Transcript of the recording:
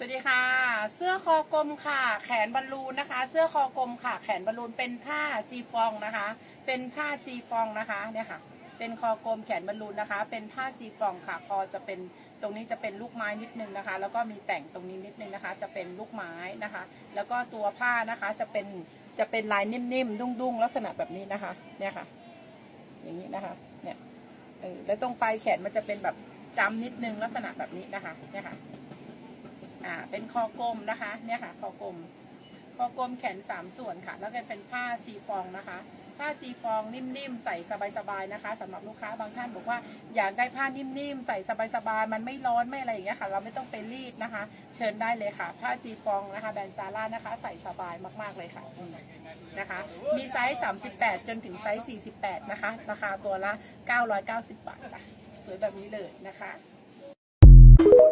สวัสดีค่ะ เสื้อคอกลมค่ะ แขนบอลลูนนะคะ เสื้อคอกลมค่ะ แขนบอลลูนเป็นผ้าจีฟองนะคะ เป็นผ้าจีฟองนะคะเนี่ยค่ะ เป็นคอกลมแขนบอลลูนนะคะ เป็นผ้าจีฟองค่ะ คอจะเป็นตรงนี้จะเป็นลูกไม้นิดนึงนะคะ แล้วก็มีแต่งตรงนี้นิดนึงนะคะ จะเป็นลูกไม้นะคะ แล้วก็ตัวผ้านะคะจะเป็นจะเป็นลายนิ่มๆดุ้งๆลักษณะแบบนี้นะคะ เนี่ยค่ะ อย่างนี้นะคะ เนี่ยเออแล้วตรงปลายแขนมันจะเป็นแบบจำนิดนึงลักษณะแบบนี้นะคะ เนี่ยค่ะ อ่าเป็นคอกลมนะคะเนี่ยค่ะคอกลมคอกลมแขนสามส่วนค่ะ แล้วก็เป็นผ้าซีฟองนะคะผ้าซีฟองนิ่มๆใส่สบายๆนะคะสำหรับลูกค้าบางท่านบอกว่าอยากได้ผ้านิ่มๆใส่สบายๆมันไม่ร้อนไม่อะไรอย่างเงี้ยค่ะ เราไม่ต้องไปรีดนะคะ เชิญได้เลยค่ะ ผ้าซีฟองนะคะแบรนด์ซาร่านะคะ ใส่สบายมากๆเลยค่ะนะคะ มีไซส์ 38 จนถึงไซส์ 48 นะคะ ราคาตัวละ 990 บาทจ้ะสวยแบบนี้เลยนะคะ